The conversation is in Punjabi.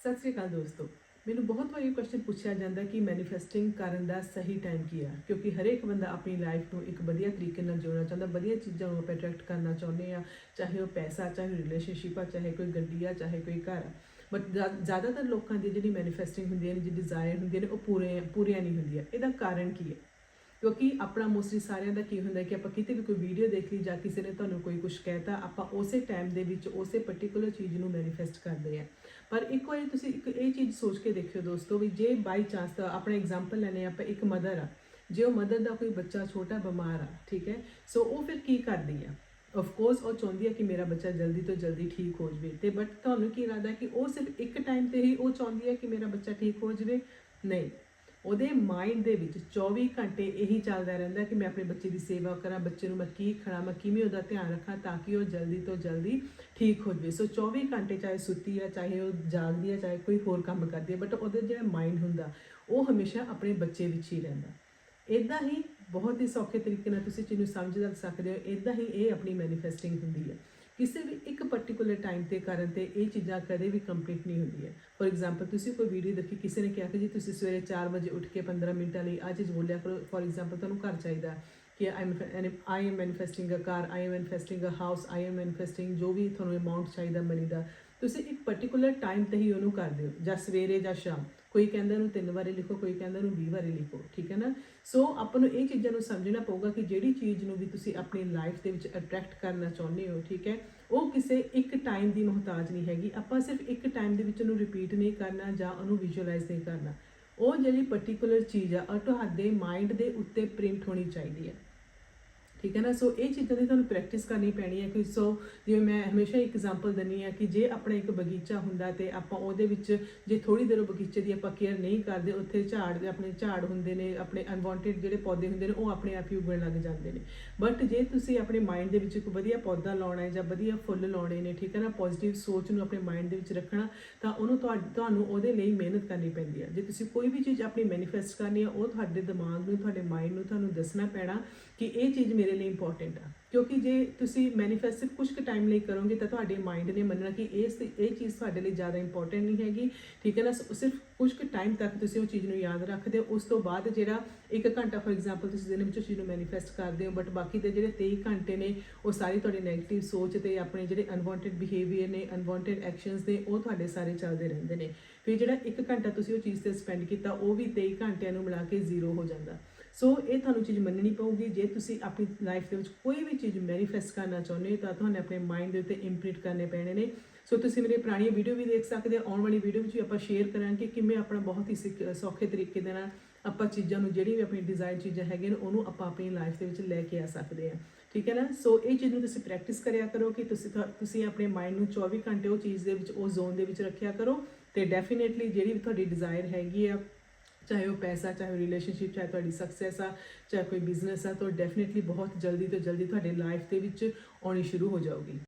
ਸਤਿ ਸ੍ਰੀ ਅਕਾਲ ਦੋਸਤੋ। ਮੈਨੂੰ ਬਹੁਤ ਵਾਰੀ ਕੁਐਸਚਨ ਪੁੱਛਿਆ ਜਾਂਦਾ ਕਿ ਮੈਨੀਫੈਸਟਿੰਗ ਕਰਨ ਦਾ ਸਹੀ ਟਾਈਮ ਕੀ ਆ? ਕਿਉਂਕਿ ਹਰੇਕ ਬੰਦਾ ਆਪਣੀ ਲਾਈਫ ਨੂੰ ਇੱਕ ਵਧੀਆ ਤਰੀਕੇ ਨਾਲ ਜਿਉਣਾ ਚਾਹੁੰਦਾ, ਵਧੀਆ ਚੀਜ਼ਾਂ ਨੂੰ ਆਪਾਂ ਅਟਰੈਕਟ ਕਰਨਾ ਚਾਹੁੰਦੇ ਆ ਚਾਹੇ ਉਹ ਪੈਸਾ, ਚਾਹੇ ਰਿਲੇਸ਼ਨਸ਼ਿਪ ਆ, ਚਾਹੇ ਕੋਈ ਗੱਡੀ ਆ, ਚਾਹੇ ਕੋਈ ਘਰ ਆ। ਬਟ ਜ਼ਿਆਦਾਤਰ ਲੋਕਾਂ ਦੀ ਜਿਹੜੀ ਮੈਨੀਫੈਸਟਿੰਗ ਹੁੰਦੀ ਹੈ, ਜਿਹੜੀ ਡਿਜ਼ਾਇਰ ਹੁੰਦੀਆਂ ਨੇ ਉਹ ਪੂਰੇ, ਪੂਰੀਆਂ ਨਹੀਂ ਹੁੰਦੀਆਂ। ਇਹਦਾ ਕਾਰਨ ਕੀ ਹੈ? ਕਿਉਂਕਿ ਆਪਣਾ ਮੋਸਟਲੀ ਸਾਰਿਆਂ ਦਾ ਕੀ ਹੁੰਦਾ ਕਿ ਆਪਾਂ ਕਿਤੇ ਵੀ ਕੋਈ ਵੀਡੀਓ ਦੇਖ ਲਈ ਜਾਂ ਕਿਸੇ ਨੇ ਤੁਹਾਨੂੰ ਕੋਈ ਕੁਝ ਕਹਿਤਾ, ਆਪਾਂ ਉਸੇ ਟਾਈਮ ਦੇ ਵਿੱਚ ਉਸੇ ਪਾਰਟਿਕੂਲਰ ਚੀਜ਼ ਨੂੰ ਮੈਨੀਫੈਸਟ ਕਰਦੇ ਆ ਪਰ ਇੱਕ ਵਾਰੀ ਤੁਸੀਂ ਇੱਕ ਇਹ ਚੀਜ਼ ਸੋਚ ਕੇ ਦੇਖਿਓ ਦੋਸਤੋ ਵੀ ਜੇ ਬਾਈ ਚਾਂਸ ਆਪਣਾ ਐਗਜ਼ਾਮਪਲ ਲੈਨੇ ਆਪਾਂ ਇੱਕ ਮਦਰ ਆ ਜੇ ਉਹ ਮਦਰ ਦਾ ਕੋਈ ਬੱਚਾ ਛੋਟਾ ਬਿਮਾਰ ਆ, ਠੀਕ ਹੈ? ਸੋ ਉਹ ਫਿਰ ਕੀ ਕਰਦੀ ਆ? ਆਫ ਕੋਰਸ ਉਹ ਚਾਹੁੰਦੀ ਹੈ ਕਿ ਮੇਰਾ ਬੱਚਾ ਜਲਦੀ ਤੋਂ ਜਲਦੀ ਠੀਕ ਹੋ ਜਾਵੇ ਤੇ ਬਟ ਤੁਹਾਨੂੰ ਕੀ ਲੱਗਦਾ ਕਿ ਉਹ ਸਿਰਫ ਇੱਕ ਟਾਈਮ ਤੇ ਹੀ ਉਹ ਚਾਹੁੰਦੀ ਹੈ ਕਿ ਮੇਰਾ ਬੱਚਾ ਠੀਕ ਹੋ ਜਾਵੇ? ਨਹੀਂ। ਉਹਦੇ ਮਾਈਂਡ ਦੇ ਵਿੱਚ 24 ਘੰਟੇ ਇਹੀ ਚੱਲਦਾ ਰਹਿੰਦਾ ਕਿ ਮੈਂ ਆਪਣੇ ਬੱਚੇ ਦੀ ਸੇਵਾ ਕਰਾਂ, ਬੱਚੇ ਨੂੰ ਮੈਂ ਕੀ ਖੜਾ ਮੈਂ ਕਿਵੇਂ ਉਹਦਾ ਧਿਆਨ ਰੱਖਾਂ ਤਾਂ ਕਿ ਉਹ ਜਲਦੀ ਤੋਂ ਜਲਦੀ ਠੀਕ ਹੋ ਜਾਵੇ। ਸੋ 24 ਘੰਟੇ ਚਾਹੇ ਸੁੱਤੀ ਆ, ਚਾਹੇ ਉਹ ਜਾਗਦੀ ਆ, ਚਾਹੇ ਕੋਈ ਹੋਰ ਕੰਮ ਕਰਦੀ ਆ ਬਟ ਉਹਦੇ ਜਿਹੜਾ ਮਾਈਂਡ ਹੁੰਦਾ, ਉਹ ਹਮੇਸ਼ਾ ਆਪਣੇ ਬੱਚੇ ਵਿੱਚ ਹੀ ਰਹਿੰਦਾ। ਇਦਾਂ ਹੀ ਬਹੁਤ ਹੀ ਸੌਖੇ ਤਰੀਕੇ ਨਾਲ ਤੁਸੀਂ ਚੀਜ਼ ਨੂੰ ਸਮਝ ਸਕਦੇ ਹੋ ਇਦਾਂ ਹੀ ਇਹ ਆਪਣੀ ਮੈਨੀਫੈਸਟਿੰਗ ਹੁੰਦੀ ਹੈ ਕਿਸੇ ਵੀ ਪਾਰਟਿਕੂਲਰ ਟਾਈਮ ਤੇ ਕਰਨ ਤੇ ਇਹ ਚੀਜ਼ਾਂ ਕਦੇ ਵੀ ਕੰਪਲੀਟ ਨਹੀਂ ਹੁੰਦੀਆਂ। ਫੋਰ ਐਗਜ਼ਾਮਪਲ ਤੁਸੀਂ ਕੋਈ ਵੀਡੀਓ ਦੇਖੀ, ਕਿਸੇ ਨੇ ਕਿਹਾ ਕਿ ਜੀ ਤੁਸੀਂ ਸਵੇਰੇ 4 ਵਜੇ ਉੱਠ ਕੇ 15 ਮਿੰਟਾਂ ਲਈ ਆ ਚੀਜ਼ ਬੋਲਿਆ ਕਰੋ ਫੋਰ ਐਗਜ਼ਾਮਪਲ ਤੁਹਾਨੂੰ ਘਰ ਚਾਹੀਦਾ ਕਿ I I am manifesting a car I am manifesting a house I am manifesting ਜੋ ਵੀ ਤੁਹਾਨੂੰ ਅਮਾਉਂਟ ਚਾਹੀਦਾ ਮਨੀ ਦਾ ਤੁਸੀਂ ਇੱਕ ਪਾਰਟਿਕੂਲਰ ਟਾਈਮ ਤੇ ਹੀ ਉਹਨੂੰ ਕਰਦੇ ਹੋ, ਜਾਂ ਸਵੇਰੇ ਜਾਂ ਸ਼ਾਮ। ਕੋਈ ਕਹਿੰਦਾ ਉਹਨੂੰ ਤਿੰਨ ਵਾਰੀ ਲਿਖੋ, ਕੋਈ ਕਹਿੰਦਾ ਉਹਨੂੰ 20 ਵਾਰੀ ਲਿਖੋ, ਠੀਕ ਹੈ ਨਾ? ਸੋ ਆਪਾਂ ਨੂੰ ਇਹ ਚੀਜ਼ਾਂ ਨੂੰ ਸਮਝਣਾ ਪਊਗਾ ਕਿ ਜਿਹੜੀ ਚੀਜ਼ ਨੂੰ ਵੀ ਤੁਸੀਂ ਆਪਣੀ ਲਾਈਫ ਦੇ ਵਿੱਚ ਅਟਰੈਕਟ ਕਰਨਾ ਚਾਹੁੰਦੇ ਹੋ, ਠੀਕ ਹੈ, ਉਹ ਕਿਸੇ ਇੱਕ ਟਾਈਮ ਦੀ ਮੁਹਤਾਜ ਨਹੀਂ ਹੈਗੀ। ਆਪਾਂ ਸਿਰਫ ਇੱਕ ਟਾਈਮ ਦੇ ਵਿੱਚ ਉਹਨੂੰ ਰਿਪੀਟ ਨਹੀਂ ਕਰਨਾ ਜਾਂ ਉਹਨੂੰ ਵਿਜ਼ੂਅਲਾਈਜ਼ ਨਹੀਂ ਕਰਨਾ। ਉਹ ਜਿਹੜੀ ਪਾਰਟਿਕੂਲਰ ਚੀਜ਼ ਆ, ਉਹ ਤੁਹਾਡੇ ਮਾਈਂਡ ਦੇ ਉੱਤੇ ਪ੍ਰਿੰਟ ਹੋਣੀ ਚਾਹੀਦੀ ਹੈ। ਠੀਕ ਹੈ ਨਾ? ਸੋ ਇਹ ਚੀਜ਼ਾਂ ਦੀ ਤੁਹਾਨੂੰ ਪ੍ਰੈਕਟਿਸ ਕਰਨੀ ਪੈਣੀ ਹੈ ਕਿ ਸੋ ਜਿਵੇਂ ਮੈਂ ਹਮੇਸ਼ਾ ਇੱਕ ਐਗਜ਼ਾਮਪਲ ਦਿੰਨੀ ਆ ਕਿ ਜੇ ਆਪਣਾ ਇੱਕ ਬਗੀਚਾ ਹੁੰਦਾ ਤੇ ਆਪਾਂ ਉਹਦੇ ਵਿੱਚ ਜੇ ਥੋੜੀ ਦੇਰ ਉਹ ਬਗੀਚੇ ਦੀ ਆਪਾਂ ਕੇਅਰ ਨਹੀਂ ਕਰਦੇ, ਉੱਥੇ ਝਾੜ ਦੇ ਆਪਣੇ ਝਾੜ ਹੁੰਦੇ ਨੇ, ਆਪਣੇ ਅਨਵਾਂਟਡ ਜਿਹੜੇ ਪੌਦੇ ਹੁੰਦੇ ਨੇ, ਉਹ ਆਪਣੇ ਆਪ ਹੀ ਉੱਗਣ ਲੱਗ ਜਾਂਦੇ ਨੇ। ਬਟ ਜੇ ਤੁਸੀਂ ਆਪਣੇ ਮਾਈਂਡ ਦੇ ਵਿੱਚ ਇੱਕ ਵਧੀਆ ਪੌਦਾ ਲਾਉਣਾ ਹੈ ਜਾਂ ਵਧੀਆ ਫੁੱਲ ਲਾਉਣੇ ਨੇ, ਠੀਕ ਹੈ ਨਾ? ਪੋਜ਼ਿਟਿਵ ਸੋਚ ਨੂੰ ਆਪਣੇ ਮਾਈਂਡ ਦੇ ਵਿੱਚ ਰੱਖਣਾ, ਤਾਂ ਉਹਨੂੰ ਤੁਹਾ- ਤੁਹਾਨੂੰ ਉਹਦੇ ਲਈ ਮਿਹਨਤ ਕਰਨੀ ਪੈਂਦੀ ਹੈ। ਜੇ ਤੁਸੀਂ ਕੋਈ ਵੀ ਚੀਜ਼ ਆਪਣੀ ਮੈਨੀਫੈਸਟ ਕਰਨੀ ਹੈ, ਉਹ ਤੁਹਾਡੇ ਦਿਮਾਗ ਨੂੰ, ਤੁਹਾਡੇ ਮਾਈਂਡ ਨੂੰ ਤੁਹਾਨੂੰ ਦੱਸਣਾ ਪੈਣਾ ਕਿ ਇਹ ਚੀਜ਼ ਮੇਰੇ ਲਈ ਇੰਪੋਰਟੈਂਟ ਆ। ਕਿਉਂਕਿ ਜੇ ਤੁਸੀਂ ਮੈਨੀਫੈਸਟ ਸਿਰਫ ਕੁਝ ਕੁ ਟਾਈਮ ਲਈ ਕਰੋਗੇ ਤਾਂ ਤੁਹਾਡੇ ਮਾਈਂਡ ਨੇ ਮੰਨਣਾ ਕਿ ਇਸ ਇਹ ਚੀਜ਼ ਤੁਹਾਡੇ ਲਈ ਜ਼ਿਆਦਾ ਇੰਪੋਰਟੈਂਟ ਨਹੀਂ ਹੈਗੀ। ਠੀਕ ਹੈ ਨਾ? ਸਿਰਫ ਕੁਝ ਕੁ ਟਾਈਮ ਤੱਕ ਤੁਸੀਂ ਉਹ ਚੀਜ਼ ਨੂੰ ਯਾਦ ਰੱਖਦੇ ਹੋ। ਉਸ ਤੋਂ ਬਾਅਦ ਜਿਹੜਾ ਇੱਕ ਘੰਟਾ ਫੋਰ ਐਗਜ਼ਾਮਪਲ ਤੁਸੀਂ ਦਿਨ ਵਿੱਚ ਉਸ ਚੀਜ਼ ਨੂੰ ਮੈਨੀਫੈਸਟ ਕਰਦੇ ਹੋ ਬਟ ਬਾਕੀ ਦੇ ਜਿਹੜੇ 23 ਘੰਟੇ ਨੇ, ਉਹ ਸਾਰੀ ਤੁਹਾਡੀ 네ਗੇਟਿਵ ਸੋਚ ਤੇ ਆਪਣੇ ਜਿਹੜੇ ਅਨਵਾਂਟਡ ਬਿਹੇਵੀਅਰ ਨੇ ਅਨਵਾਂਟਡ ਐਕਸ਼ਨਸ ਨੇ, ਉਹ ਤੁਹਾਡੇ ਸਾਰੇ ਚੱਲਦੇ ਰਹਿੰਦੇ ਨੇ। ਫਿਰ ਜਿਹੜਾ ਇੱਕ ਘੰਟਾ ਤੁਸੀਂ ਉਹ ਚੀਜ਼ ਤੇ ਸਪੈਂਡ ਕੀਤਾ, ਉਹ ਵੀ 23 ਘੰਟਿਆਂ ਨੂੰ ਮਿਲਾ ਕੇ ਜ਼ੀਰੋ ਹੋ ਜਾਂਦਾ। ਸੋ ਇਹ ਤੁਹਾਨੂੰ ਚੀਜ਼ ਮੰਨਣੀ ਪਊਗੀ। ਜੇ ਤੁਸੀਂ ਆਪਣੀ ਲਾਈਫ ਦੇ ਵਿੱਚ ਕੋਈ ਵੀ ਚੀਜ਼ ਮੈਨੀਫੈਸਟ ਕਰਨਾ ਚਾਹੁੰਦੇ ਹੋ, ਤਾਂ ਤੁਹਾਨੂੰ ਆਪਣੇ ਮਾਈਂਡ ਦੇ ਉੱਤੇ ਇੰਪ੍ਰਿੰਟ ਕਰਨੇ ਪੈਣੇ ਨੇ। ਸੋ ਤੁਸੀਂ ਮੇਰੇ ਪੁਰਾਣੀਆਂ ਵੀਡੀਓ ਵੀ ਦੇਖ ਸਕਦੇ ਹੋ। ਆਉਣ ਵਾਲੀ ਵੀਡੀਓ ਵਿੱਚ ਵੀ ਆਪਾਂ ਸ਼ੇਅਰ ਕਰਾਂਗੇ ਕਿ ਕਿਵੇਂ ਆਪਣਾ ਬਹੁਤ ਹੀ ਸਿੱਖ- ਸੌਖੇ ਤਰੀਕੇ ਦੇ ਨਾਲ ਆਪਾਂ ਚੀਜ਼ਾਂ ਨੂੰ ਜਿਹੜੀ ਵੀ ਆਪਣੀ ਡਿਜ਼ਾਇਰ ਚੀਜ਼ਾਂ ਹੈਗੀਆਂ ਨੇ, ਉਹਨੂੰ ਆਪਾਂ ਆਪਣੀ ਲਾਈਫ ਦੇ ਵਿੱਚ ਲੈ ਕੇ ਆ ਸਕਦੇ ਹਾਂ। ਠੀਕ ਹੈ ਨਾ? ਸੋ ਇਹ ਚੀਜ਼ ਨੂੰ ਤੁਸੀਂ ਪ੍ਰੈਕਟਿਸ ਕਰਿਆ ਕਰੋ ਕਿ ਤੁਸੀਂ ਤੁਹਾ- ਤੁਸੀਂ ਆਪਣੇ ਮਾਈਂਡ ਨੂੰ 24 ਘੰਟੇ ਉਹ ਚੀਜ਼ ਦੇ ਵਿੱਚ, ਉਹ ਜ਼ੋਨ ਦੇ ਵਿੱਚ ਰੱਖਿਆ ਕਰੋ ਤੇ ਡੈਫੀਨੇਟਲੀ ਜਿਹੜੀ ਵੀ ਤੁਹਾਡੀ ਡਿਜ਼ਾਇਰ ਹੈਗੀ ਆ ਚਾਹੇ ਉਹ ਪੈਸਾ, ਚਾਹੇ ਉਹ ਰਿਲੇਸ਼ਨਸ਼ਿਪ ਚਾਹੇ ਤੁਹਾਡੀ ਸਕਸੈਸ ਆ, ਚਾਹੇ ਕੋਈ ਬਿਜ਼ਨਸ ਆ, ਤਾਂ ਡੈਫੀਨੇਟਲੀ ਬਹੁਤ ਜਲਦੀ ਤੋਂ ਜਲਦੀ ਤੁਹਾਡੇ ਲਾਈਫ ਦੇ ਵਿੱਚ ਆਉਣੀ ਸ਼ੁਰੂ ਹੋ ਜਾਊਗੀ।